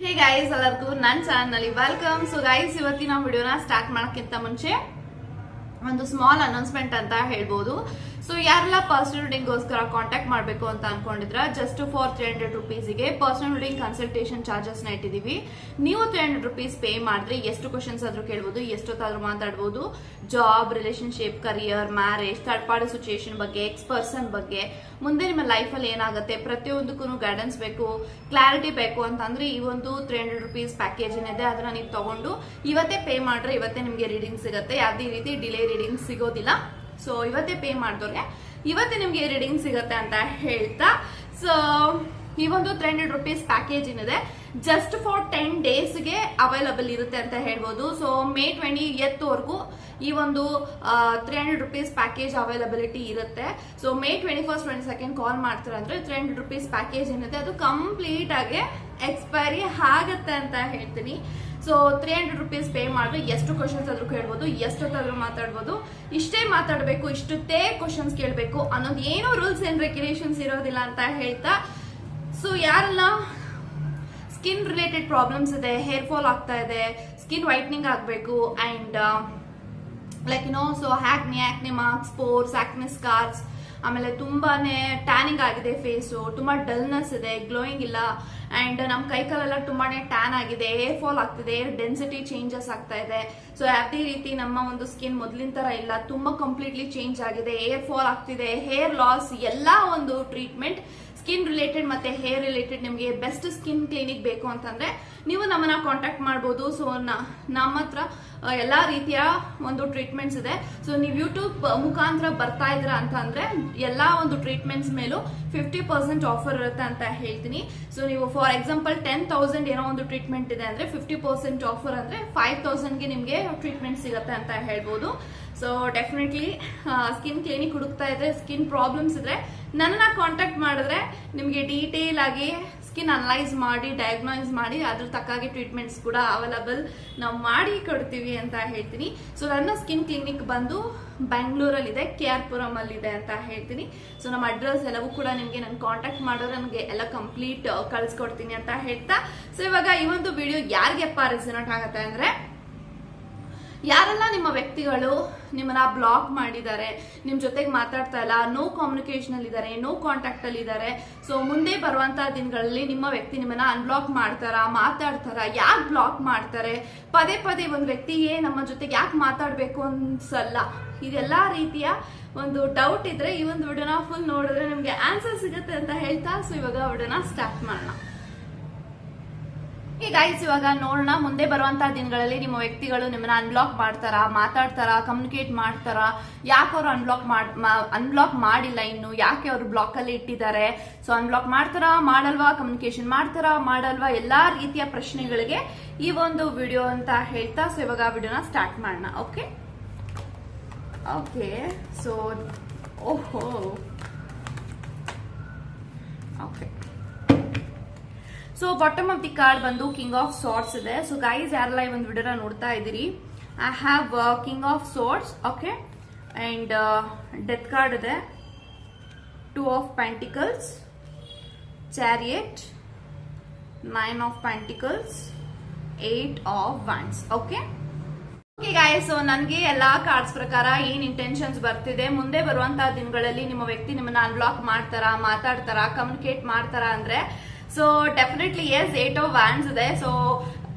Hey guys ಎಲ್ಲರಿಗೂ ನನ್ನ channel welcome so guys ಇವತ್ತಿನ ವಿಡಿಯೋನ ಸ್ಟಾರ್ಟ್ ಮಾಡೋಕ್ಕಿಂತ ಮುಂಚೆ ಒಂದು ಸ್ಮಾಲ್ ಅನೌನ್ಸ್ಮೆಂಟ್ ಅಂತ ಹೇಳ್ಬೋದು. ಸೊ ಯಾರೆಲ್ಲ ಪರ್ಸನಲ್ ಹುಡಿಂಗ್ಗೋಸ್ಕರ ಕಾಂಟ್ಯಾಕ್ಟ್ ಮಾಡಬೇಕು ಅಂತ ಅನ್ಕೊಂಡಿದ್ರೆ ಜಸ್ಟ್ ಫಾರ್ ತ್ರೀ ಹಂಡ್ರೆಡ್ ರುಪೀಸಿಗೆ ಪರ್ಸನಲ್ ರೀಡಿಂಗ್ ಕನ್ಸಲ್ಟೇಷನ್ ಚಾರ್ಜಸ್ನ ಇಟ್ಟಿದ್ದೀವಿ. ನೀವು ತ್ರೀ ಹಂಡ್ರೆಡ್ ರುಪೀಸ್ ಪೇ ಮಾಡಿದ್ರೆ ಎಷ್ಟು ಕ್ವಶನ್ಸ್ ಆದರೂ ಕೇಳ್ಬೋದು, ಎಷ್ಟೊತ್ತಾದರೂ ಮಾತಾಡ್ಬೋದು. Job relationship career marriage third party situation ಬಗ್ಗೆ ಎಕ್ಸ್ ಪರ್ಸನ್ ಬಗ್ಗೆ. ಮುಂದೆ ನಿಮ್ಮ ಲೈಫಲ್ಲಿ ಏನಾಗುತ್ತೆ ಪ್ರತಿಯೊಂದಕ್ಕೂ ಗೈಡೆನ್ಸ್ ಬೇಕು ಕ್ಲಾರಿಟಿ ಬೇಕು ಅಂತಂದ್ರೆ ಈ ಒಂದು ತ್ರೀ ಹಂಡ್ರೆಡ್ ರುಪೀಸ್ ಪ್ಯಾಕೇಜ್ ಏನಿದೆ, ಅದನ್ನ ನೀವು ತಗೊಂಡು ಇವತ್ತೇ ಪೇ ಮಾಡಿದ್ರೆ ಇವತ್ತೇ ನಿಮಗೆ ರೀಡಿಂಗ್ ಸಿಗುತ್ತೆ. ಯಾವುದೇ ರೀತಿ ಡಿಲೇ ರೀಡಿಂಗ್ ಸಿಗೋದಿಲ್ಲ. ಸೊ ಇವತ್ತೇ ಪೇ ಮಾಡಿದವ್ರಿಗೆ. ಇವತ್ತೇ ನಿಮಗೆ ರೀಡಿಂಗ್ ಸಿಗುತ್ತೆ ಅಂತ ಹೇಳ್ತಾ ಸೊ ಈ ಒಂದು ತ್ರೀ ಹಂಡ್ರೆಡ್ ರುಪೀಸ್ ಪ್ಯಾಕೇಜ್ ಏನಿದೆ ಜಸ್ಟ್ ಫಾರ್ ಟೆನ್ ಡೇಸ್ಗೆ ಅವೈಲಬಲ್ ಇರುತ್ತೆ ಅಂತ ಹೇಳ್ಬೋದು. ಸೊ ಮೇ ಟ್ವೆಂಟಿ ಎತ್ವರೆಗೂ ಈ ಒಂದು three hundred rupees package availability ಇರುತ್ತೆ. So May twenty first twenty second call ಮಾಡ್ತಾರೆ ಅಂದ್ರೆ ತ್ರೀ ಹಂಡ್ರೆಡ್ ರುಪೀಸ್ ಪ್ಯಾಕೇಜ್ ಏನಿದೆ, ಅದು ಕಂಪ್ಲೀಟ್ ಆಗಿ ಎಕ್ಸ್ಪೈರಿ ಆಗತ್ತೆ ಅಂತ ಹೇಳ್ತೀನಿ. So three hundred rupees pay ಮಾಡಿದ್ರೆ ಎಷ್ಟು ಕ್ವಶನ್ಸ್ ಆದ್ರೂ ಕೇಳ್ಬೋದು, ಎಷ್ಟೊತ್ತಾದ್ರೂ ಮಾತಾಡ್ಬೋದು. ಇಷ್ಟೇ ಮಾತಾಡಬೇಕು, ಇಷ್ಟೊತ್ತೇ ಕ್ವಶನ್ಸ್ ಕೇಳಬೇಕು ಅನ್ನೋದು ಏನೋ ರೂಲ್ಸ್ ಅಂಡ್ ರೆಗ್ಯುಲೇಷನ್ಸ್ ಇರೋದಿಲ್ಲ ಅಂತ ಹೇಳ್ತಾ. ಸೊ ಯಾರೆಲ್ಲ? ಸ್ಕಿನ್ ರಿಲೇಟೆಡ್ ಪ್ರಾಬ್ಲಮ್ಸ್ ಇದೆ ಹೇರ್ ಫಾಲ್ ಆಗ್ತಾ ಇದೆ ಸ್ಕಿನ್ ವೈಟ್ನಿಂಗ್ ಆಗಬೇಕು and like you know so acne acne marks spots acne scars ಆಮೇಲೆ ತುಂಬಾನೇ ಟ್ಯಾನಿಂಗ್ ಆಗಿದೆ ಫೇಸು, ತುಂಬಾ ಡಲ್ನೆಸ್ ಇದೆ, ಗ್ಲೋಯಿಂಗ್ ಇಲ್ಲ ಅಂಡ್ ನಮ್ಮ ಕೈಕಾಲೆಲ್ಲ ತುಂಬಾನೇ ಟ್ಯಾನ್ ಆಗಿದೆ ಏರ್ ಫಾಲ್ ಆಗ್ತಿದೆ ಏರ್ ಡೆನ್ಸಿಟಿ ಚೇಂಜಸ್ ಆಗ್ತಾ ಇದೆ. ಸೊ ಯಾವುದೇ ರೀತಿ ನಮ್ಮ ಒಂದು ಸ್ಕಿನ್ ಮೊದಲಿನ ತರ ಇಲ್ಲ, ತುಂಬಾ ಕಂಪ್ಲೀಟ್ಲಿ ಚೇಂಜ್ ಆಗಿದೆ ಏರ್ ಫಾಲ್ ಆಗ್ತಿದೆ ಹೇರ್ ಲಾಸ್ ಎಲ್ಲಾ ಒಂದು ಟ್ರೀಟ್ಮೆಂಟ್ ಸ್ಕಿನ್ ರಿಲೇಟೆಡ್ ಮತ್ತೆ ಹೇರ್ ರಿಲೇಟೆಡ್ ನಿಮಗೆ ಬೆಸ್ಟ್ ಸ್ಕಿನ್ ಕ್ಲಿನಿಕ್ ಬೇಕು ಅಂತಂದ್ರೆ ನೀವು ನಮ್ಮನ್ನ ಕಾಂಟ್ಯಾಕ್ಟ್ ಮಾಡಬಹುದು ಸೊ ನಮ್ಮ ಹತ್ರ ಎಲ್ಲಾ ರೀತಿಯ ಒಂದು ಟ್ರೀಟ್ಮೆಂಟ್ಸ್ ಇದೆ. ಸೊ ನೀವು ಯೂಟ್ಯೂಬ್ ಮುಖಾಂತರ ಬರ್ತಾ ಇದ್ರ ಅಂತ ಅಂದ್ರೆ ಎಲ್ಲಾ ಒಂದು ಟ್ರೀಟ್ಮೆಂಟ್ಸ್ ಮೇಲೂ ಫಿಫ್ಟಿ ಪರ್ಸೆಂಟ್ ಆಫರ್ ಇರುತ್ತೆ ಅಂತ ಹೇಳ್ತೀನಿ. ಸೊ ನೀವು ಫಾರ್ ಎಕ್ಸಾಂಪಲ್ ಟೆನ್ ತೌಸಂಡ್ ಏನೋ ಒಂದು ಟ್ರೀಟ್ಮೆಂಟ್ ಇದೆ ಅಂದ್ರೆ ಫಿಫ್ಟಿ ಪರ್ಸೆಂಟ್ ಆಫರ್ ಅಂದ್ರೆ ಫೈವ್ ತೌಸಂಡ್ಗೆ ನಿಮಗೆ ಟ್ರೀಟ್ಮೆಂಟ್ ಸಿಗುತ್ತೆ ಅಂತ ಹೇಳ್ಬೋದು. ಸೊ ಡೆಫಿನೆಟ್ಲಿ ಸ್ಕಿನ್ ಕ್ಲಿನಿಕ್ ಹುಡುಕ್ತಾ ಇದ್ರೆ ಸ್ಕಿನ್ ಪ್ರಾಬ್ಲಮ್ಸ್ ಇದ್ರೆ ನನ್ನ ಕಾಂಟ್ಯಾಕ್ಟ್ ಮಾಡಿದ್ರೆ, ನಿಮಗೆ ಡೀಟೇಲ್ ಆಗಿ ಸ್ಕಿನ್ ಅನಲೈಸ್ ಮಾಡಿ ಡಯಾಗ್ನೈಸ್ ಮಾಡಿ, ಅದ್ರ ತಕ್ಕಾಗಿ ಟ್ರೀಟ್ಮೆಂಟ್ಸ್ ಕೂಡ ಅವೈಲಬಲ್ ನಾವು ಮಾಡಿ ಕೊಡ್ತೀವಿ ಅಂತ ಹೇಳ್ತೀನಿ. ಸೊ ನನ್ನ ಸ್ಕಿನ್ ಕ್ಲಿನಿಕ್ ಬಂದು ಬೆಂಗಳೂರಲ್ಲಿದೆ ಕೆ ಆರ್ ಪುರಂ ಅಲ್ಲಿ ಇದೆ ಅಂತ ಹೇಳ್ತೀನಿ. ಸೊ ನಮ್ಮ ಅಡ್ರೆಸ್ ಎಲ್ಲವೂ ಕೂಡ ನಿಮಗೆ ನನ್ನ ಕಾಂಟ್ಯಾಕ್ಟ್ ಮಾಡಿದ್ರೆ ನನಗೆ ಎಲ್ಲ ಕಂಪ್ಲೀಟ್ ಕಳ್ಸ್ಕೊಡ್ತೀನಿ ಅಂತ ಹೇಳ್ತಾ. ಸೊ ಇವಾಗ ಈ ಒಂದು ವಿಡಿಯೋ ಯಾರಿಗೆಪ್ಪ ರೆಸಿನೇಟ್ ಆಗುತ್ತೆ ಅಂದ್ರೆ ಯಾರೆಲ್ಲ ನಿಮ್ಮ ವ್ಯಕ್ತಿಗಳು ನಿಮ್ಮನ್ನ ಬ್ಲಾಕ್ ಮಾಡಿದ್ದಾರೆ ನಿಮ್ಮ ಜೊತೆಗೆ ಮಾತಾಡ್ತಾ ಇಲ್ಲ ನೋ ಕಮ್ಯುನಿಕೇಶನ್ ಅಲ್ಲಿ ಇದ್ದಾರೆ ನೋ ಕಾಂಟ್ಯಾಕ್ಟ್ ಅಲ್ಲಿ ಇದ್ದಾರೆ ಸೊ ಮುಂದೆ ಬರುವಂತಹ ದಿನಗಳಲ್ಲಿ ನಿಮ್ಮ ವ್ಯಕ್ತಿ ನಿಮ್ಮನ್ನ ಅನ್ಬ್ಲಾಕ್ ಮಾಡ್ತಾರ, ಮಾತಾಡ್ತಾರ, ಯಾಕೆ ಬ್ಲಾಕ್ ಮಾಡ್ತಾರೆ? ಪದೇ ಪದೇ ಒಂದು ವ್ಯಕ್ತಿಗೆ ನಮ್ಮ ಜೊತೆಗೆ ಯಾಕೆ ಮಾತಾಡ್ಬೇಕು ಅನ್ಸಲ್ಲ. ಇದೆಲ್ಲ ರೀತಿಯ ಒಂದು ಡೌಟ್ ಇದ್ರೆ ಈ ಒಂದು ವಿಡಿಯೋನ ಫುಲ್ ನೋಡಿದ್ರೆ ನಿಮ್ಗೆ ಆನ್ಸರ್ ಸಿಗುತ್ತೆ ಅಂತ ಹೇಳ್ತಾ ಸೊ ಇವಾಗ ವಿಡಿಯೋನ ಸ್ಟಾರ್ಟ್ ಮಾಡೋಣ. ಈ ಗೈಸ್ ಇವಾಗ ನೋಡೋಣ. ಮುಂದೆ ಬರುವಂತಹ ದಿನಗಳಲ್ಲಿ ನಿಮ್ಮ ವ್ಯಕ್ತಿಗಳು ನಿಮ್ಮನ್ನ ಅನ್ಬ್ಲಾಕ್ ಮಾಡ್ತಾರ, ಮಾತಾಡ್ತಾರ ಕಮ್ಯುನಿಕೇಟ್ ಮಾಡ್ತಾರ? ಯಾಕೆ ಅವರು ಅನ್ಬ್ಲಾಕ್ ಅನ್ಬ್ಲಾಕ್ ಮಾಡಿಲ್ಲ ಇನ್ನು? ಯಾಕೆ ಅವರು ಬ್ಲಾಕ್ ಅಲ್ಲಿ ಇಟ್ಟಿದ್ದಾರೆ? ಸೊ ಅನ್ಬ್ಲಾಕ್ ಮಾಡ್ತಾರಾ, ಮಾಡಲ್ವಾ? ಕಮ್ಯುನಿಕೇಶನ್ ಮಾಡ್ತಾರಾ, ಮಾಡಲ್ವಾ? ಎಲ್ಲಾ ರೀತಿಯ ಪ್ರಶ್ನೆಗಳಿಗೆ ಈ ಒಂದು ವಿಡಿಯೋ ಅಂತ ಹೇಳ್ತಾ ಸೊ ಇವಾಗ ವಿಡಿಯೋನ ಸ್ಟಾರ್ಟ್ ಮಾಡೋಣ ಓಕೆ ಓಕೆ ಸೊ ಓಹೋ. So bottom of the card ಬಂದು ಕಿಂಗ್ ಆಫ್ ಸಾರ್ಟ್ಸ್ ಇದೆ. ಸೊ ಗೈಸ್ ಯಾರೆಲ್ಲ ಈ ಒಂದು ವಿಡಿಯೋನ ನೋಡ್ತಾ ಇದ್ದೀರಿ. I have king of swords okay and death card ಇದೆ. Two of pentacles chariot nine of pentacles eight of wands okay okay guys so ನನಗೆ ಎಲ್ಲಾ ಕಾರ್ಡ್ಸ್ ಪ್ರಕಾರ ಏನ್ ಇಂಟೆನ್ಷನ್ಸ್ ಬರ್ತಿದೆ, ಮುಂದೆ ಬರುವಂತಹ ದಿನಗಳಲ್ಲಿ ನಿಮ್ಮ ವ್ಯಕ್ತಿ ನಿಮ್ಮನ್ನ ಅನ್ಲಾಕ್ ಮಾಡ್ತಾರಾ, ಮಾತಾಡ್ತಾರಾ ಕಮ್ಯುನಿಕೇಟ್ ಮಾಡ್ತಾರಾ ಅಂದ್ರೆ so definitely yes eight wands ಇದೆ. ಸೊ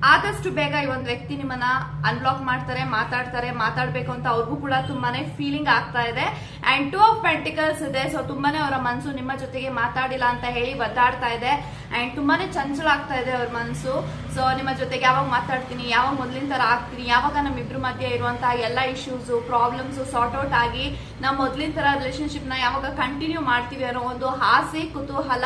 ಆದಷ್ಟು ಬೇಗ ಈ ಒಂದು ವ್ಯಕ್ತಿ ನಿಮ್ಮನ್ನ ಅನ್ಬ್ಲಾಕ್ ಮಾಡ್ತಾರೆ, ಮಾತಾಡ್ತಾರೆ, ಮಾತಾಡ್ಬೇಕು ಅಂತ ಅವ್ರಿಗೂ ಕೂಡ ತುಂಬಾನೇ ಫೀಲಿಂಗ್ ಆಗ್ತಾ ಇದೆ. ಅಂಡ್ ಟೂ ಆಫ್ ಪೆಂಟಿಕಲ್ಸ್ ಇದೆ. ಸೊ ತುಂಬಾನೇ ಅವರ ಮನಸ್ಸು ನಿಮ್ಮ ಜೊತೆಗೆ ಮಾತಾಡಿಲ್ಲ ಅಂತ ಹೇಳಿ ಒದ್ದಾಡ್ತಾ ಇದೆ. ಅಂಡ್ ತುಂಬಾನೇ ಚಂಚಲ ಆಗ್ತಾ ಇದೆ ಅವ್ರ ಮನಸ್ಸು ಸೊ ನಿಮ್ಮ ಜೊತೆಗೆ ಯಾವಾಗ ಮಾತಾಡ್ತೀನಿ, ಯಾವಾಗ ಮೊದಲಿನ ತರ ಆಗ್ತೀನಿ, ಯಾವಾಗ ನಮ್ಮಿಬ್ರ ಮಧ್ಯೆ ಇರುವಂತಹ ಎಲ್ಲ ಇಶ್ಯೂಸ್ ಪ್ರಾಬ್ಲಮ್ಸ್ ಸಾರ್ಟ್ ಔಟ್ ಆಗಿ, ನಾವು ಮೊದಲಿನ ತರ ರಿಲೇಶನ್ಶಿಪ್ನ ಯಾವಾಗ ಕಂಟಿನ್ಯೂ ಮಾಡ್ತೀವಿ ಅನ್ನೋ ಒಂದು ಆಸೆ, ಕುತೂಹಲ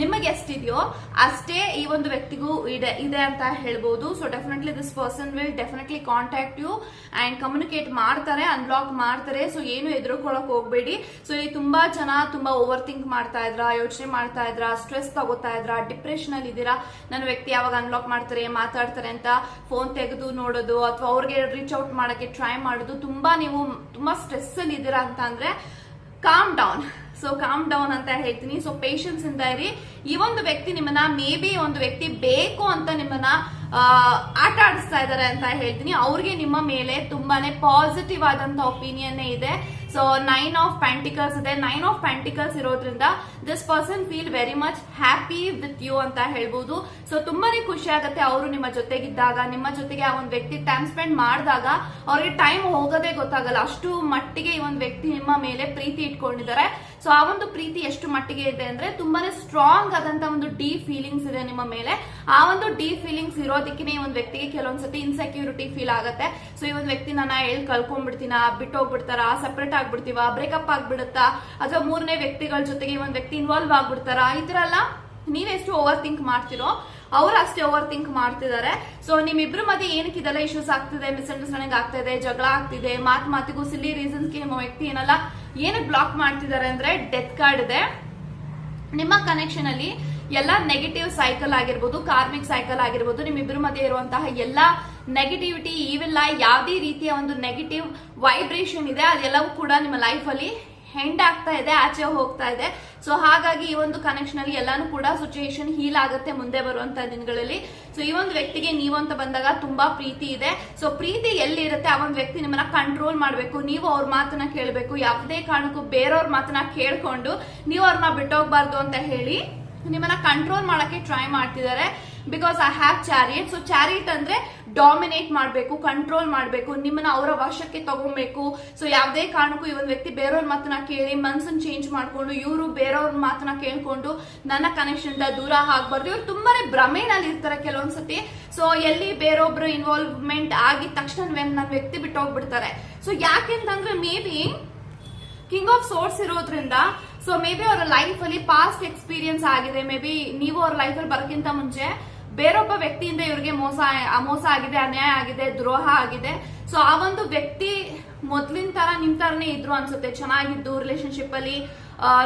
ನಿಮಗೆ ಎಷ್ಟಿದೆಯೋ ಅಷ್ಟೇ ಈ ಒಂದು ವ್ಯಕ್ತಿಗೂ ಇದೆ ಇದೆ ಅಂತ ಹೇಳ್ಬೋದು. So definitely this person will definitely contact you and communicate ಮಾಡ್ತಾರೆ ಅನ್ಲಾಕ್ ಮಾಡ್ತಾರೆ. ಸೊ ಏನು ಎದುರುಕೊಳ್ಳೋಕೆ ಹೋಗ್ಬೇಡಿ. ಸೊ ಇಲ್ಲಿ ತುಂಬಾ ಜನ ತುಂಬಾ ಓವರ್ ಥಿಂಕ್ ಮಾಡ್ತಾ ಇದ್ರ, ಯೋಚನೆ ಮಾಡ್ತಾ ಇದ್ರ ಸ್ಟ್ರೆಸ್ ತಗೋತಾ ಇದ್ರ ಡಿಪ್ರೆಷನ್ ಅಲ್ಲಿ ಇದ್ದೀರಾ. ನನ್ನ ವ್ಯಕ್ತಿ ಯಾವಾಗ ಅನ್ಲಾಕ್ ಮಾಡ್ತಾರೆ, ಮಾತಾಡ್ತಾರೆ ಅಂತ ಫೋನ್ ತೆಗೆದು ನೋಡೋದು ಅಥವಾ ಅವ್ರಿಗೆ ರೀಚ್ ಔಟ್ ಮಾಡಕ್ಕೆ ಟ್ರೈ ಮಾಡೋದು, ತುಂಬಾ ನೀವು ತುಂಬಾ ಸ್ಟ್ರೆಸ್ ಅಲ್ಲಿ ಇದ್ದೀರಾ ಅಂತ ಅಂದ್ರೆ calm down so calm down ಅಂತ ಹೇಳ್ತೀನಿ. ಸೊ ಪೇಷನ್ಸ್ ಇಂದ ಇರಿ. ಈ ಒಂದು ವ್ಯಕ್ತಿ ನಿಮ್ಮನ್ನ ಮೇ ಬಿ ಒಂದು ವ್ಯಕ್ತಿ ಬೇಕು ಅಂತ ನಿಮ್ಮನ್ನ ಆಟ ಆಡಿಸ್ತಾ ಇದ್ದಾರೆ ಅಂತ ಹೇಳ್ತೀನಿ. ಅವ್ರಿಗೆ ನಿಮ್ಮ ಮೇಲೆ ತುಂಬಾನೇ ಪಾಸಿಟಿವ್ ಆದಂತ ಒಪಿನಿಯನ್ ಇದೆ. ಸೊ ನೈನ್ ಆಫ್ ಪ್ಯಾಂಟಿಕಲ್ಸ್ ಇದೆ. ನೈನ್ ಆಫ್ ಪ್ಯಾಂಟಿಕಲ್ಸ್ ಇರೋದ್ರಿಂದ this person feel very much happy with you ಅಂತ ಹೇಳ್ಬೋದು. ಸೊ ತುಂಬಾನೇ ಖುಷಿ ಆಗುತ್ತೆ ಅವರು ನಿಮ್ಮ ಜೊತೆಗಿದ್ದಾಗ. ನಿಮ್ಮ ಜೊತೆಗೆ ಆ ಒಂದು ವ್ಯಕ್ತಿ ಟೈಮ್ ಸ್ಪೆಂಡ್ ಮಾಡಿದಾಗ ಅವ್ರಿಗೆ ಟೈಮ್ ಹೋಗೋದೇ ಗೊತ್ತಾಗಲ್ಲ. ಅಷ್ಟು ಮಟ್ಟಿಗೆ ಈ ಒಂದು ವ್ಯಕ್ತಿ ನಿಮ್ಮ ಮೇಲೆ ಪ್ರೀತಿ ಇಟ್ಕೊಂಡಿದ್ದಾರೆ. ಸೊ ಆ ಒಂದು ಪ್ರೀತಿ ಎಷ್ಟು ಮಟ್ಟಿಗೆ ಇದೆ ಅಂದ್ರೆ ತುಂಬಾನೇ ಸ್ಟ್ರಾಂಗ್ ಆದಂತ ಒಂದು ಡಿ ಫೀಲಿಂಗ್ಸ್ ಇದೆ ನಿಮ್ಮ ಮೇಲೆ. ಆ ಒಂದು ಡಿ ಫೀಲಿಂಗ್ಸ್ ಇರೋದಕ್ಕೆ ಈ ಒಂದು ವ್ಯಕ್ತಿಗೆ ಕೆಲವೊಂದ್ಸತಿ ಇನ್ಸೆಕ್ಯೂರಿಟಿ ಫೀಲ್ ಆಗುತ್ತೆ. ಸೊ ಈ ಒಂದು ವ್ಯಕ್ತಿ ನಾನು ಹೇಳಿ ಕಳ್ಕೊಂಡ್ಬಿಡ್ತೀನ, ಬಿಟ್ಟೋಗ್ಬಿಡ್ತಾರ ಸೆಪರೇಟ್ ಆಗ್ಬಿಡ್ತೀವ ಬ್ರೇಕಪ್ ಆಗ್ಬಿಡುತ್ತಾ, ಅಥವಾ ಮೂರನೇ ವ್ಯಕ್ತಿಗಳ ಜೊತೆಗೆ ಈ ಒಂದು ವ್ಯಕ್ತಿ ಇನ್ವಾಲ್ವ್ ಆಗ್ಬಿಡ್ತಾರ, ಈ ತರ ಎಲ್ಲ ನೀವೆಷ್ಟು ಓವರ್ ಥಿಂಕ್ ಮಾಡ್ತಿರೋ, ಅವ್ರು ಅಷ್ಟೇ ಓವರ್ ಥಿಂಕ್ ಮಾಡ್ತಿದ್ದಾರೆ ಸೊ ನಿಮ್ಮಿಬ್ರ ಮಧ್ಯೆ ಏನಕ್ಕೆ ಇದೆಲ್ಲ ಇಶ್ಯೂಸ್ ಆಗ್ತಿದೆ ಮಿಸ್ಅಂಡರ್ಸ್ಟ್ಯಾಂಡಿಂಗ್ ಆಗ್ತಾ ಇದೆ ಜಗಳ ಆಗ್ತಿದೆ, ಮಾತು ಮಾತಿಗೂ ಸಿಲ್ಲಿ ರೀಸನ್ಸ್ಗೆ ನಿಮ್ಮ ವ್ಯಕ್ತಿ ಏನಲ್ಲ ಏನಕ್ಕೆ ಬ್ಲಾಕ್ ಮಾಡ್ತಿದ್ದಾರೆ ಅಂದ್ರೆ ಡೆತ್ ಕಾರ್ಡ್ ಇದೆ. ನಿಮ್ಮ ಕನೆಕ್ಷನ್ ಅಲ್ಲಿ ಎಲ್ಲ ನೆಗೆಟಿವ್ ಸೈಕಲ್ ಆಗಿರ್ಬೋದು ಕಾರ್ಮಿಕ್ ಸೈಕಲ್ ಆಗಿರ್ಬೋದು, ನಿಮ್ಮಿಬ್ಬರ ಮಧ್ಯೆ ಇರುವಂತಹ ಎಲ್ಲ ನೆಗೆಟಿವಿಟಿ ಇವೆಲ್ಲ ಯಾವುದೇ ರೀತಿಯ ಒಂದು ನೆಗೆಟಿವ್ ವೈಬ್ರೇಷನ್ ಇದೆ, ಅದೆಲ್ಲವೂ ಕೂಡ ನಿಮ್ಮ ಲೈಫ್ ಅಲ್ಲಿ ಹೆಂಡ್ ಆಗ್ತಾ ಇದೆ, ಆಚೆ ಹೋಗ್ತಾ ಇದೆ. ಸೊ ಹಾಗಾಗಿ ಈ ಒಂದು ಕನೆಕ್ಷನ್ ಅಲ್ಲಿ ಎಲ್ಲಾನು ಕೂಡ ಸಿಚುಯೇಷನ್ ಹೀಲ್ ಆಗುತ್ತೆ ಮುಂದೆ ಬರುವಂತ ದಿನಗಳಲ್ಲಿ. ಸೊ ಈ ಒಂದು ವ್ಯಕ್ತಿಗೆ ನೀವು ಅಂತ ಬಂದಾಗ ತುಂಬಾ ಪ್ರೀತಿ ಇದೆ. ಸೊ ಪ್ರೀತಿ ಎಲ್ಲಿರುತ್ತೆ? ಆ ಒಂದು ವ್ಯಕ್ತಿ ನಿಮ್ಮನ್ನ ಕಂಟ್ರೋಲ್ ಮಾಡಬೇಕು. ನೀವು ಅವ್ರ ಮಾತನ್ನ ಕೇಳಬೇಕು. ಯಾವುದೇ ಕಾರಣಕ್ಕೂ ಬೇರೆಯವ್ರ ಮಾತನ್ನ ಕೇಳ್ಕೊಂಡು ನೀವು ಅವ್ರನ್ನ ಬಿಟ್ಟೋಗ್ಬಾರ್ದು ಅಂತ ಹೇಳಿ ನಿಮ್ಮನ್ನ ಕಂಟ್ರೋಲ್ ಮಾಡಕ್ಕೆ ಟ್ರೈ ಮಾಡ್ತಿದ್ದಾರೆ. Because I have chariot so chariot ಅಂದ್ರೆ ಡಾಮಿನೇಟ್ ಮಾಡಬೇಕು ಕಂಟ್ರೋಲ್ ಮಾಡಬೇಕು, ನಿಮ್ಮನ್ನ ಅವರ ವಶಕ್ಕೆ ತಗೊಬೇಕು. ಸೊ ಯಾವುದೇ ಕಾರಣಕ್ಕೂ ಈ ಒಂದು ವ್ಯಕ್ತಿ ಬೇರೆಯವ್ರ ಮಾತನ್ನ ಕೇಳಿ, ಮನ್ಸನ್ನು ಚೇಂಜ್ ಮಾಡಿಕೊಂಡು, ಇವರು ಬೇರೆಯವ್ರ ಮಾತನ್ನ ಕೇಳ್ಕೊಂಡು ನನ್ನ ಕನೆಕ್ಷನ್ ದೂರ ಆಗ್ಬಾರ್ದು. ಇವ್ರು ತುಂಬಾನೇ ಭ್ರಮೆನಲ್ಲಿ ಇರ್ತಾರೆ ಕೆಲವೊಂದ್ಸತಿ. ಸೊ ಎಲ್ಲಿ ಬೇರೊಬ್ರು ಇನ್ವಾಲ್ವ್ಮೆಂಟ್ ಆಗಿದ ತಕ್ಷಣ ನನ್ನ ವ್ಯಕ್ತಿ ಬಿಟ್ಟು ಹೋಗ್ಬಿಡ್ತಾರೆ. ಸೊ ಯಾಕೆಂತಂದ್ರೆ maybe king of swords ಇರೋದ್ರಿಂದ ಸೊ ಮೇ ಬಿ ಅವರ ಲೈಫ್ ಅಲ್ಲಿ ಪಾಸ್ಟ್ ಎಕ್ಸ್ಪೀರಿಯನ್ಸ್ ಆಗಿದೆ. ಮೇ ಬಿ ನೀವು ಅವ್ರ ಲೈಫ್ ಅಲ್ಲಿ ಬರೋಕ್ಕಿಂತ ಮುಂಚೆ ಬೇರೊಬ್ಬ ವ್ಯಕ್ತಿಯಿಂದ ಇವ್ರಿಗೆ ಮೋಸ ಮೋಸ ಆಗಿದೆ, ಅನ್ಯಾಯ ಆಗಿದೆ, ದ್ರೋಹ ಆಗಿದೆ. ಸೊ ಆ ಒಂದು ವ್ಯಕ್ತಿ ಮೊದ್ಲಿನ ತರ ನಿಮ್ ತರನೇ ಇದ್ರು ಅನ್ಸುತ್ತೆ. ಚೆನ್ನಾಗಿದ್ದು ರಿಲೇಶನ್ಶಿಪ್ ಅಲ್ಲಿ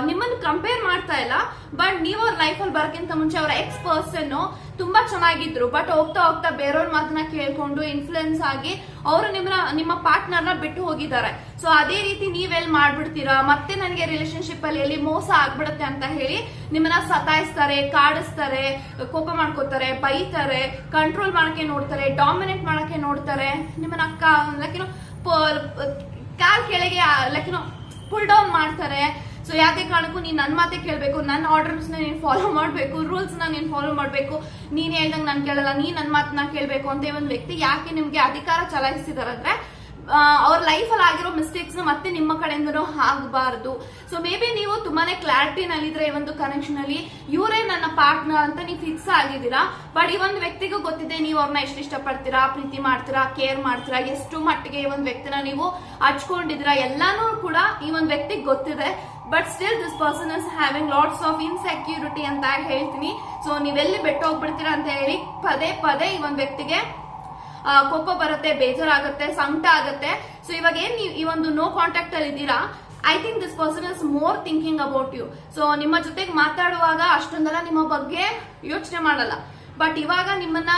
ನಿಮ್ಮನ್ನು ಕಂಪೇರ್ ಮಾಡ್ತಾ ಇಲ್ಲ ಬಟ್ ನೀವು ಅವ್ರ ಅಲ್ಲಿ ಬರೋಕ್ಕಿಂತ ಮುಂಚೆ ಅವರ ಎಕ್ಸ್ ಪರ್ಸನ್ ತುಂಬಾ ಚೆನ್ನಾಗಿದ್ರು. ಬಟ್ ಹೋಗ್ತಾ ಹೋಗ್ತಾ ಬೇರೆಯವ್ರ ಮಾತನ್ನ ಕೇಳ್ಕೊಂಡು ಇನ್ಫ್ಲುಯೆನ್ಸ್ ಆಗಿ ಅವರು ನಿಮ್ಮ ನಿಮ್ಮ ಪಾರ್ಟ್ನರ್ನ ಬಿಟ್ಟು ಹೋಗಿದ್ದಾರೆ. ಸೊ ಅದೇ ರೀತಿ ನೀವೆಲ್ಲಿ ಮಾಡ್ಬಿಡ್ತೀರಾ? ಮತ್ತೆ ನನಗೆ ರಿಲೇಶನ್ಶಿಪ್ ಅಲ್ಲಿ ಎಲ್ಲಿ ಮೋಸ ಆಗ್ಬಿಡುತ್ತೆ ಅಂತ ಹೇಳಿ ನಿಮ್ಮನ್ನ ಸತಾಯಿಸ್ತಾರೆ, ಕಾಡಿಸ್ತಾರೆ, ಕೋಪ ಮಾಡ್ಕೋತಾರೆ, ಬೈತಾರೆ ಕಂಟ್ರೋಲ್ ಮಾಡಕ್ಕೆ ನೋಡ್ತಾರೆ ಡಾಮಿನೇಟ್ ಮಾಡಕ್ಕೆ ನೋಡ್ತಾರೆ. ನಿಮ್ಮನ್ನ ಲೈಕ್ ಕಾಲ್ ಕೆಳಗೆ ಲೈಕ್ ಪುಲ್ ಡೌನ್ ಮಾಡ್ತಾರೆ. ಸೊ ಯಾವುದೇ ಕಾರಣಕ್ಕೂ ನೀನು ನನ್ನ ಮಾತೆ ಕೇಳಬೇಕು ನನ್ನ ಆರ್ಡರ್ಸ್ ನೀನು ಫಾಲೋ ಮಾಡಬೇಕು ರೂಲ್ಸ್ನ ನೀನು ಫಾಲೋ ಮಾಡಬೇಕು. ನೀನು ಹೇಳ್ದಂಗೆ ನಾನು ಕೇಳಲ್ಲ, ನೀನು ನನ್ನ ಮಾತನ್ನ ಕೇಳಬೇಕು ಅಂತ ಒಂದು ವ್ಯಕ್ತಿ ಯಾಕೆ ನಿಮಗೆ ಅಧಿಕಾರ ಚಲಾಯಿಸಿದಾರಂದ್ರೆ ಅವ್ರ ಲೈಫ್ ಅಲ್ಲಿ ಆಗಿರೋ ಮಿಸ್ಟೇಕ್ಸ್ ಮತ್ತೆ ನಿಮ್ಮ ಕಡೆಯಿಂದನೂ ಆಗಬಾರ್ದು. ಸೊ ಮೇ ಬಿ ನೀವು ತುಂಬಾನೇ ಕ್ಲಾರಿಟಿ ನಲ್ಲಿದ್ರೆ ಈ ಒಂದು ಕನೆಕ್ಷನ್ ಅಲ್ಲಿ, ಇವರೇ ನನ್ನ ಪಾರ್ಟ್ನರ್ ಅಂತ ನೀವು ಫಿಕ್ಸ್ ಆಗಿದ್ದೀರಾ? ಬಟ್ ಈ ಒಂದು ವ್ಯಕ್ತಿಗೂ ಗೊತ್ತಿದೆ ನೀವು ಅವ್ರನ್ನ ಎಷ್ಟು ಇಷ್ಟಪಡ್ತೀರಾ, ಪ್ರೀತಿ ಮಾಡ್ತೀರಾ ಕೇರ್ ಮಾಡ್ತೀರಾ, ಎಷ್ಟು ಮಟ್ಟಿಗೆ ಈ ಒಂದು ವ್ಯಕ್ತಿನ ನೀವು ಹಚ್ಕೊಂಡಿದ್ದೀರಾ, ಎಲ್ಲಾನು ಕೂಡ ಈ ಒಂದು ವ್ಯಕ್ತಿಗೆ ಗೊತ್ತಿದೆ. But still this person is having lots of insecurity ಅಂತ ಹೇಳ್ತೀನಿ. ಸೊ ನೀವೆಲ್ಲಿ ಬೆಟ್ಟ ಹೋಗ್ಬಿಡ್ತೀರಾ ಅಂತ ಹೇಳಿ, ಪದೇ ಪದೇ ಈ ಒಂದು ವ್ಯಕ್ತಿಗೆ ಕೋಪ ಬರುತ್ತೆ, ಬೇಜಾರಾಗುತ್ತೆ, ಸಂಕಟ ಆಗುತ್ತೆ. ಸೊ ಇವಾಗ ಏನ್ ನೀವು ಈ ಒಂದು ನೋ ಕಾಂಟ್ಯಾಕ್ಟ್ ಅಲ್ಲಿ ಇದ್ದೀರಾ? I think this person is more thinking about you so ನಿಮ್ಮ ಜೊತೆಗೆ ಮಾತಾಡುವಾಗ ಅಷ್ಟೊಂದೆಲ್ಲ ನಿಮ್ಮ ಬಗ್ಗೆ ಯೋಚನೆ ಮಾಡಲ್ಲ. ಬಟ್ ಇವಾಗ ನಿಮ್ಮನ್ನ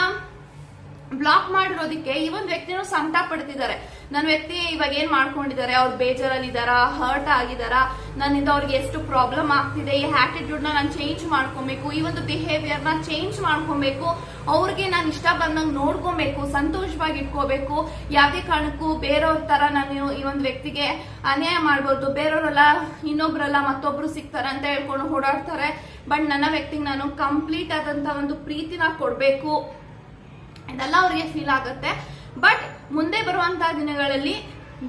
ಬ್ಲಾಕ್ ಮಾಡಿರೋದಕ್ಕೆ ಈ ಒಂದು ವ್ಯಕ್ತಿನೂ ಸಂಕಟ ಪಡ್ತಿದ್ದಾರೆ. ನನ್ನ ವ್ಯಕ್ತಿ ಇವಾಗ ಏನ್ ಮಾಡ್ಕೊಂಡಿದ್ದಾರೆ? ಅವ್ರು ಬೇಜಾರಲ್ಲಿ ಇದಾರಾ ಹರ್ಟ್ ಆಗಿದಾರಾ ನನ್ನಿಂದ ಅವ್ರಿಗೆ ಎಷ್ಟು ಪ್ರಾಬ್ಲಮ್ ಆಗ್ತಿದೆ? ಈ ಆಟಿಟ್ಯೂಡ್ನ ನಾನು ಚೇಂಜ್ ಮಾಡ್ಕೊಬೇಕು. ಈ ಒಂದು ಬಿಹೇವಿಯರ್ನ ಚೇಂಜ್ ಮಾಡ್ಕೊಬೇಕು. ಅವ್ರಿಗೆ ನಾನು ಇಷ್ಟ ಬಂದಂಗೆ ನೋಡ್ಕೊಬೇಕು, ಸಂತೋಷವಾಗಿ ಇಟ್ಕೋಬೇಕು. ಯಾವುದೇ ಕಾರಣಕ್ಕೂ ಬೇರೆಯವ್ರ ತರ ನಾನು ಈ ಒಂದು ವ್ಯಕ್ತಿಗೆ ಅನ್ಯಾಯ ಮಾಡ್ಬೋದು ಬೇರೆಯವರೆಲ್ಲ ಇನ್ನೊಬ್ರಲ್ಲ ಮತ್ತೊಬ್ರು ಸಿಗ್ತಾರೆ ಅಂತ ಹೇಳ್ಕೊಂಡು ಓಡಾಡ್ತಾರೆ. ಬಟ್ ನನ್ನ ವ್ಯಕ್ತಿಗೆ ನಾನು ಕಂಪ್ಲೀಟ್ ಆದಂತ ಒಂದು ಪ್ರೀತಿನ ಕೊಡ್ಬೇಕು. ಇದೆಲ್ಲ ಅವ್ರಿಗೆ ಫೀಲ್ ಆಗುತ್ತೆ. ಬಟ್ ಮುಂದೆ ಬರುವಂತ ದಿನಗಳಲ್ಲಿ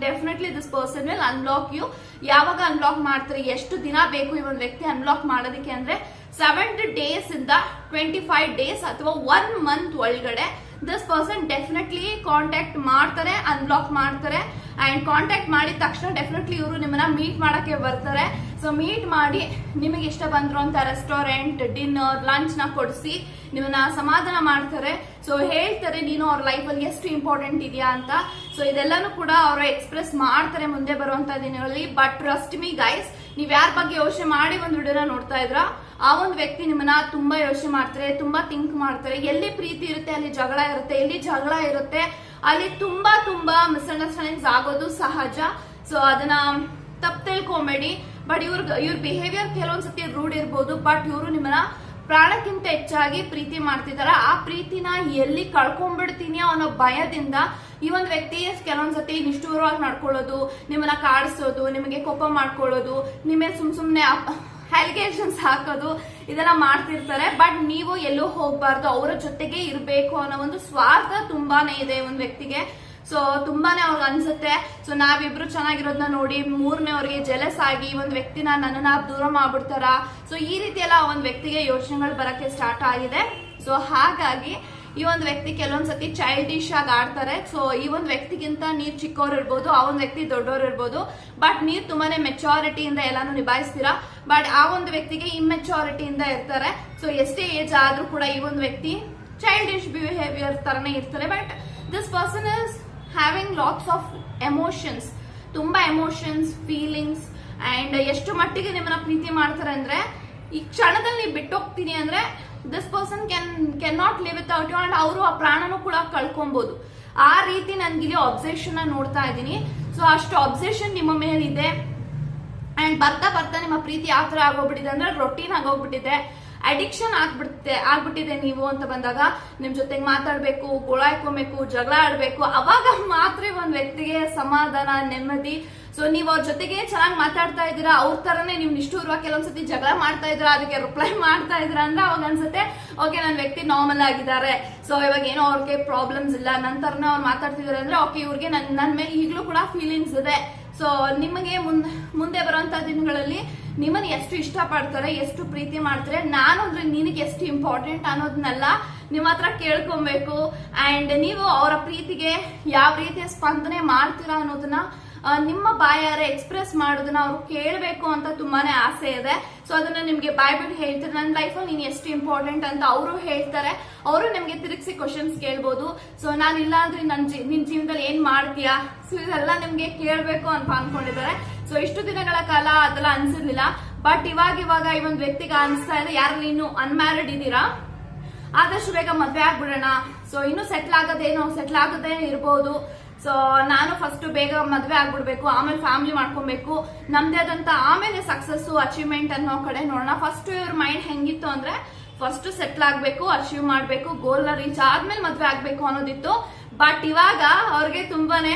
definitely this person will unlock you ಯಾವಾಗ ಅನ್ಲಾಕ್ ಮಾಡ್ತಾರೆ? ಎಷ್ಟು ದಿನ ಬೇಕು ಈ ಒಂದು ವ್ಯಕ್ತಿ ಅನ್ಲಾಕ್ ಮಾಡೋದಕ್ಕೆ ಅಂದ್ರೆ ಸೆವೆಂಟಿ ಡೇಸ್ ಇಂದ ಟ್ವೆಂಟಿ ಫೈವ್ ಡೇಸ್ ಅಥವಾ ಒನ್ ಮಂತ್ ಒಳಗಡೆ ದಿಸ್ ಪರ್ಸನ್ ಡೆಫಿನೆಟ್ಲಿ ಕಾಂಟ್ಯಾಕ್ಟ್ ಮಾಡ್ತಾರೆ ಅನ್ಬ್ಲಾಕ್ ಮಾಡ್ತಾರೆ ಅಂಡ್ ಕಾಂಟ್ಯಾಕ್ಟ್ ಮಾಡಿದ ತಕ್ಷಣ ಡೆಫಿನೆಟ್ಲಿ ಇವರು ನಿಮ್ಮನ್ನ ಮೀಟ್ ಮಾಡಕ್ಕೆ ಬರ್ತಾರೆ. ಸೊ ಮೀಟ್ ಮಾಡಿ ನಿಮಗೆ ಇಷ್ಟ ಬಂದಿರುವಂತ ರೆಸ್ಟೋರೆಂಟ್ ಡಿನ್ನರ್ ಲಂಚ್ನ ಕೊಡಿಸಿ ನಿಮ್ಮನ್ನ ಸಮಾಧಾನ ಮಾಡ್ತಾರೆ. ಸೊ ಹೇಳ್ತಾರೆ, ನೀನು ಅವ್ರ ಲೈಫಲ್ಲಿ ಎಷ್ಟು ಇಂಪಾರ್ಟೆಂಟ್ ಇದೆಯಾ ಅಂತ. ಸೊ ಇದೆಲ್ಲಾನು ಕೂಡ ಅವರು ಎಕ್ಸ್ಪ್ರೆಸ್ ಮಾಡ್ತಾರೆ ಮುಂದೆ ಬರುವಂತ ದಿನಗಳಲ್ಲಿ. ಬಟ್ ಟ್ರಸ್ಟ್ ಮೀ ಗೈಸ್ ನೀವ್ ಯಾರ ಬಗ್ಗೆ ಯೋಚನೆ ಮಾಡಿ ಒಂದು ವಿಡಿಯೋನ ನೋಡ್ತಾ ಇದ್ರ? ಆ ಒಂದು ವ್ಯಕ್ತಿ ನಿಮ್ಮನ್ನ ತುಂಬಾ ಯೋಚನೆ ಮಾಡ್ತಾರೆ, ತುಂಬಾ ಥಿಂಕ್ ಮಾಡ್ತಾರೆ. ಎಲ್ಲಿ ಪ್ರೀತಿ ಇರುತ್ತೆ, ಅಲ್ಲಿ ಜಗಳ ಇರುತ್ತೆ, ಎಲ್ಲಿ ಜಗಳ ಇರುತ್ತೆ, ಅಲ್ಲಿ ತುಂಬಾ ತುಂಬಾ ಮಿಸ್ಅಂಡರ್ಸ್ಟ್ಯಾಂಡಿಂಗ್ಸ್ ಆಗೋದು ಸಹಜ. ಸೊ ಅದನ್ನ ತಪ್ಪು ತಿಳ್ಕೊಬೇಡಿ. ಬಟ್ ಇವ್ರ ಇವ್ರ ಬಿಹೇವಿಯರ್ ಕೆಲವೊಂದ್ಸತಿ ರೂಢ್ ಇರ್ಬೋದು ಬಟ್ ಇವರು ನಿಮ್ಮನ್ನ ಪ್ರಾಣಕ್ಕಿಂತ ಹೆಚ್ಚಾಗಿ ಪ್ರೀತಿ ಮಾಡ್ತಿದಾರ. ಆ ಪ್ರೀತಿನ ಎಲ್ಲಿ ಕಳ್ಕೊಂಡ್ಬಿಡ್ತೀನಿ ಅನ್ನೋ ಭಯದಿಂದ ಈ ಒಂದು ವ್ಯಕ್ತಿ ಕೆಲವೊಂದ್ಸತಿ ನಿಷ್ಠೂರವಾಗಿ ನಡ್ಕೊಳ್ಳೋದು, ನಿಮ್ಮನ್ನ ಕಾಡಿಸೋದು, ನಿಮಗೆ ಕೋಪ ಮಾಡ್ಕೊಳ್ಳೋದು ನಿಮ್ಮೇ ಸುಮ್ ಸುಮ್ನೆ ಅಲಿಗೇಷನ್ಸ್ ಹಾಕೋದು, ಇದೆಲ್ಲ ಮಾಡ್ತಿರ್ತಾರೆ. ಬಟ್ ನೀವು ಎಲ್ಲೂ ಹೋಗ್ಬಾರ್ದು. ಅವರ ಜೊತೆಗೆ ಇರಬೇಕು ಅನ್ನೋ ಒಂದು ಸ್ವಾರ್ಥ ತುಂಬಾನೇ ಇದೆ ಒಂದು ವ್ಯಕ್ತಿಗೆ. ಸೊ ತುಂಬಾನೇ ಅವ್ರಿಗೆ ಅನ್ಸುತ್ತೆ. ಸೊ ನಾವಿಬ್ರು ಚೆನ್ನಾಗಿರೋದನ್ನ ನೋಡಿ ಮೂರನೇವ್ರಿಗೆ ಜೆಲಸ್ ಆಗಿ ಒಂದು ವ್ಯಕ್ತಿನ ನನ್ನನ್ನ ದೂರ ಮಾಡ್ಬಿಡ್ತಾರ? ಸೊ ಈ ರೀತಿ ಎಲ್ಲ ಒಂದು ವ್ಯಕ್ತಿಗೆ ಯೋಚನೆಗಳು ಬರಕ್ಕೆ ಸ್ಟಾರ್ಟ್ ಆಗಿದೆ. ಸೊ ಹಾಗಾಗಿ ಈ ಒಂದು ವ್ಯಕ್ತಿ ಕೆಲವೊಂದ್ಸತಿ ಚೈಲ್ಡಿಶ್ ಆಗಿ ಆಡ್ತಾರೆ. ಸೊ ಈ ಒಂದು ವ್ಯಕ್ತಿಗಿಂತ ನೀರ್ ಚಿಕ್ಕವ್ರು ಇರ್ಬೋದು, ಆ ಒಂದು ವ್ಯಕ್ತಿ ದೊಡ್ಡವ್ರು ಇರ್ಬೋದು. ಬಟ್ ನೀರ್ ತುಂಬಾನೇ ಮೆಚಾರಿಟಿಯಿಂದ ಎಲ್ಲಾನು ನಿಭಾಯಿಸ್ತೀರಾ? ಬಟ್ ಆ ಒಂದು ವ್ಯಕ್ತಿಗೆ ಇಮ್ಮೆಚಾರಿಟಿಯಿಂದ ಇರ್ತಾರೆ. ಸೊ ಎಷ್ಟೇ ಏಜ್ ಆದ್ರೂ ಕೂಡ ಈ ಒಂದು ವ್ಯಕ್ತಿ ಚೈಲ್ಡಿಶ್ ಬಿಹೇವಿಯರ್ ತರನೇ ಇರ್ತಾರೆ. But this person is having lots of emotions ತುಂಬಾ ಎಮೋಷನ್ಸ್ ಫೀಲಿಂಗ್ಸ್ ಅಂಡ್ ಎಷ್ಟು ಮಟ್ಟಿಗೆ ನಿಮ್ಮನ್ನ ಪ್ರೀತಿ ಮಾಡ್ತಾರೆ ಅಂದ್ರೆ, ಈ ಕ್ಷಣದಲ್ಲಿ ನೀವು ಬಿಟ್ಟೋಗ್ತೀನಿ ಅಂದ್ರೆ this person can can not live without you and ಅವರು ಆ ಪ್ರಾಣನೂ ಕೂಡ ಕಳ್ಕೊಬಹುದು ಆ ರೀತಿ ನನ್ಗಿಲ್ಲಿ ಅಬ್ಸೆಷನ್ ನೋಡ್ತಾ ಇದ್ದೀನಿ. ಸೊ ಅಷ್ಟು ಅಬ್ಸೆಷನ್ ನಿಮ್ಮ ಮೇಲಿದೆ. ಅಂಡ್ ಬರ್ತಾ ಬರ್ತಾ ನಿಮ್ಮ ಪ್ರೀತಿ ಯಾವ ತರ ಆಗೋಗ್ಬಿಟ್ಟಿದೆ ಅಂದ್ರೆ ರೊಟೀನ್ ಆಗೋಗ್ಬಿಟ್ಟಿದೆ. ಅಡಿಕ್ಷನ್ ಆಗ್ಬಿಡುತ್ತೆ, ಆಗ್ಬಿಟ್ಟಿದೆ ನೀವು ಅಂತ ಬಂದಾಗ ನಿಮ್ ಜೊತೆಗೆ ಮಾತಾಡ್ಬೇಕು ಗೋಳಾಯ್ಕೊಬೇಕು ಜಗಳ ಆಡ್ಬೇಕು, ಅವಾಗ ಮಾತ್ರ ಒಂದ್ ವ್ಯಕ್ತಿಗೆ ಸಮಾಧಾನ, ನೆಮ್ಮದಿ. ಸೊ ನೀವು ಅವ್ರ ಜೊತೆಗೆ ಚೆನ್ನಾಗಿ ಮಾತಾಡ್ತಾ ಇದ್ದೀರಾ, ಅವ್ರ ತರನೇ ನೀವು ನಿಷ್ಠೂರ್ವ ಕೆಲವೊಂದ್ಸತಿ ಜಗಳ ಮಾಡ್ತಾ ಇದ್ದೀರಾ, ಅದಕ್ಕೆ ರಿಪ್ಲೈ ಮಾಡ್ತಾ ಇದ್ದೀರಾ ಅಂದ್ರೆ ಅವಾಗ ಅನ್ಸುತ್ತೆ, ಓಕೆ ನನ್ನ ವ್ಯಕ್ತಿ ನಾರ್ಮಲ್ ಆಗಿದ್ದಾರೆ. ಸೊ ಇವಾಗ ಏನೋ ಅವ್ರಿಗೆ ಪ್ರಾಬ್ಲಮ್ಸ್ ಇಲ್ಲ ನನ್ನ ತರನೇ ಅವ್ರು ಮಾತಾಡ್ತಿದಾರೆ ಅಂದ್ರೆ, ಓಕೆ, ಇವ್ರಿಗೆ ನನ್ನ ನನ್ ಮೇಲೆ ಈಗಲೂ ಕೂಡ ಫೀಲಿಂಗ್ಸ್ ಇದೆ. ಸೊ ನಿಮಗೆ ಮುಂದೆ ಮುಂದೆ ಬರುವಂತ ದಿನಗಳಲ್ಲಿ ನಿಮ್ಮನ್ನ ಎಷ್ಟು ಇಷ್ಟ ಪಡ್ತಾರೆ ಎಷ್ಟು ಪ್ರೀತಿ ಮಾಡ್ತಾರೆ ನಾನು ಅಂದ್ರೆ ನಿನಗೆ ಎಷ್ಟು ಇಂಪಾರ್ಟೆಂಟ್ ಅನ್ನೋದನ್ನೆಲ್ಲ ನಿಮ್ಮ ಹತ್ರ ಕೇಳ್ಕೊಬೇಕು. ಅಂಡ್ ನೀವು ಅವರ ಪ್ರೀತಿಗೆ ಯಾವ ರೀತಿಯ ಸ್ಪಂದನೆ ಮಾಡ್ತೀರಾ ಅನ್ನೋದನ್ನ ನಿಮ್ಮ ಬಾಯಾರೆ ಎಕ್ಸ್ಪ್ರೆಸ್ ಮಾಡೋದನ್ನ ಅವ್ರು ಕೇಳಬೇಕು ಅಂತ ತುಂಬಾನೇ ಆಸೆ ಇದೆ. ಸೊ ಅದನ್ನ ನಿಮ್ಗೆ ಬೈಬಲ್ ಬಿಟ್ಟು ಹೇಳ್ತಾರೆ ನನ್ನ ಅಲ್ಲಿ ನೀನು ಎಷ್ಟು ಇಂಪಾರ್ಟೆಂಟ್ ಅಂತ ಅವರು ಹೇಳ್ತಾರೆ. ಅವರು ನಿಮ್ಗೆ ತಿರುಗಿಸಿ ಕ್ವಶನ್ಸ್ ಕೇಳ್ಬೋದು. ಸೊ ನಾನು ಇಲ್ಲ ಅಂದ್ರೆ ನನ್ನ ಜೀ, ನಿನ್ ಜೀವನದಲ್ಲಿ ಏನ್ ಮಾಡ್ತೀಯಾ? ಸೊ ಇದೆಲ್ಲ ನಿಮ್ಗೆ ಕೇಳ್ಬೇಕು ಅಂತ ಅನ್ಕೊಂಡಿದ್ದಾರೆ. ಸೊ ಇಷ್ಟು ದಿನಗಳ ಕಾಲ ಅದೆಲ್ಲ ಅನ್ಸಿರ್ಲಿಲ್ಲ. ಬಟ್ ಇವಾಗ ಇವಾಗ ಈ ಒಂದು ವ್ಯಕ್ತಿಗೆ ಅನ್ಸ್ತಾ ಇದೆ, ಯಾರಲ್ಲಿ ಇನ್ನು ಅನ್ಮ್ಯಾರಿಡ್ ಇದ್ದೀರಾ? ಆದಷ್ಟು ಬೇಗ ಮದ್ವೆ ಆಗ್ಬಿಡೋಣ. ಸೊ ಇನ್ನು ಸೆಟ್ಲ್ ಆಗೋದೇನೋ ಸೆಟ್ಲ್ ಆಗೋದೇ ಇರ್ಬೋದು. ಸೊ ನಾನು ಫಸ್ಟ್ ಬೇಗ ಮದ್ವೆ ಆಗ್ಬಿಡ್ಬೇಕು, ಆಮೇಲೆ ಫ್ಯಾಮಿಲಿ ಮಾಡ್ಕೊಬೇಕು. ನಮ್ದೇ ಆದಂತ ಆಮೇಲೆ ಸಕ್ಸಸ್ ಅಚೀವ್ಮೆಂಟ್ ಅನ್ನೋ ಕಡೆ ನೋಡೋಣ. ಫಸ್ಟ್ ಇವ್ರ ಮೈಂಡ್ ಹೆಂಗಿತ್ತು ಅಂದ್ರೆ ಫಸ್ಟ್ ಸೆಟ್ಲ್ ಆಗ್ಬೇಕು ಅಚೀವ್ ಮಾಡ್ಬೇಕು ಗೋಲ್ನ ರೀಚ್ ಆದ್ಮೇಲೆ ಮದ್ವೆ ಆಗ್ಬೇಕು ಅನ್ನೋದಿತ್ತು. ಬಟ್ ಇವಾಗ ಅವ್ರಿಗೆ ತುಂಬಾನೇ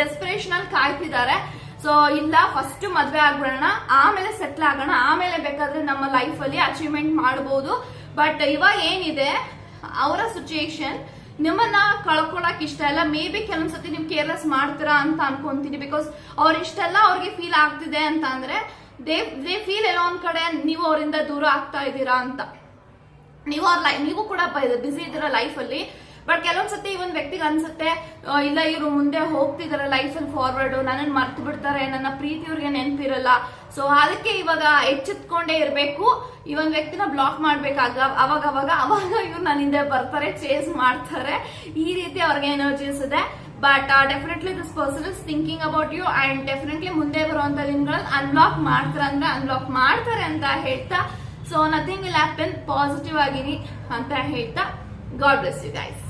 ಡೆಸ್ಪಿರೇಷನ್ ಅಲ್ಲಿ ಕಾಯ್ತಿದ್ದಾರೆ. ಸೊ ಇಲ್ಲ ಫಸ್ಟ್ ಮದ್ವೆ ಆಗ್ಬಿಡೋಣ, ಆಮೇಲೆ ಸೆಟ್ಲ್ ಆಗೋಣ. ಆಮೇಲೆ ಬೇಕಾದ್ರೆ ನಮ್ಮ ಲೈಫ್ ಅಲ್ಲಿ ಅಚೀವ್ಮೆಂಟ್ ಮಾಡಬಹುದು ಬಟ್ ಇವಾಗ ಏನಿದೆ, ಅವರ ಸಿಚುಯೇಷನ್ ನಿಮ್ಮನ್ನ ಕಳ್ಕೊಳಕ್ ಇಷ್ಟ ಇಲ್ಲ. ಮೇ ಬಿ ಕೆಲವೊಂದ್ಸತಿ ನೀವು ಕೇರ್ಲೆಸ್ ಮಾಡ್ತೀರಾ ಅಂತ ಅನ್ಕೊಂತೀನಿ. ಬಿಕಾಸ್ ಅವ್ರ ಇಷ್ಟೆಲ್ಲ ಅವ್ರಿಗೆ ಫೀಲ್ ಆಗ್ತಿದೆ ಅಂತ ಅಂದ್ರೆ ದೇ ದೇ ಫೀಲ್ ಎಲ್ಲೋ ಒಂದ್ ಕಡೆ ನೀವು ಅವರಿಂದ ದೂರ ಆಗ್ತಾ ಇದ್ದೀರಾ ಅಂತ. ನೀವು ಅವ್ರ ಲೈಫ್ ನೀವು ಕೂಡ ಬಿಸಿ ಇದ್ದೀರಾ ಲೈಫ್ ಅಲ್ಲಿ. ಬಟ್ ಕೆಲವೊಂದ್ಸತಿ ಈ ಒಂದ್ ವ್ಯಕ್ತಿಗೆ ಅನ್ಸುತ್ತೆ ಇಲ್ಲ ಇವರು ಮುಂದೆ ಹೋಗ್ತಿದಾರೆ ಲೈಫ್ ಅಲ್ಲಿ ಫಾರ್ವರ್ಡ್ ನನ್ನನ್ನು ಮರ್ತು ಬಿಡ್ತಾರೆ ನನ್ನ ಪ್ರೀತಿ ಇವ್ರಿಗೆ ನೆನಪಿರಲ್ಲ. ಸೊ ಅದಕ್ಕೆ ಇವಾಗ ಎಚ್ಚೆತ್ಕೊಂಡೇ ಇರಬೇಕು. ಈ ಒಂದು ವ್ಯಕ್ತಿನ ಬ್ಲಾಕ್ ಮಾಡ್ಬೇಕಾಗ ಅವಾಗ ಅವಾಗ ಅವಾಗ ಇವ್ರು ನನ್ನ ಹಿಂದೆ ಬರ್ತಾರೆ ಚೇಸ್ ಮಾಡ್ತಾರೆ. ಈ ರೀತಿ ಅವ್ರಿಗೆ ಎನರ್ಜೀಸ್ ಇದೆ. But definitely this person is thinking about you and definitely ಮುಂದೆ ಬರುವಂತ ದಿನಗಳಲ್ಲಿ ಅನ್ಲಾಕ್ ಮಾಡ್ತಾರೆ ಅಂದ್ರೆ ಅನ್ಲಾಕ್ ಮಾಡ್ತಾರೆ ಅಂತ ಹೇಳ್ತಾ. So nothing will happen positive ಆಗಿರಿ ಅಂತ ಹೇಳ್ತಾ. God bless you guys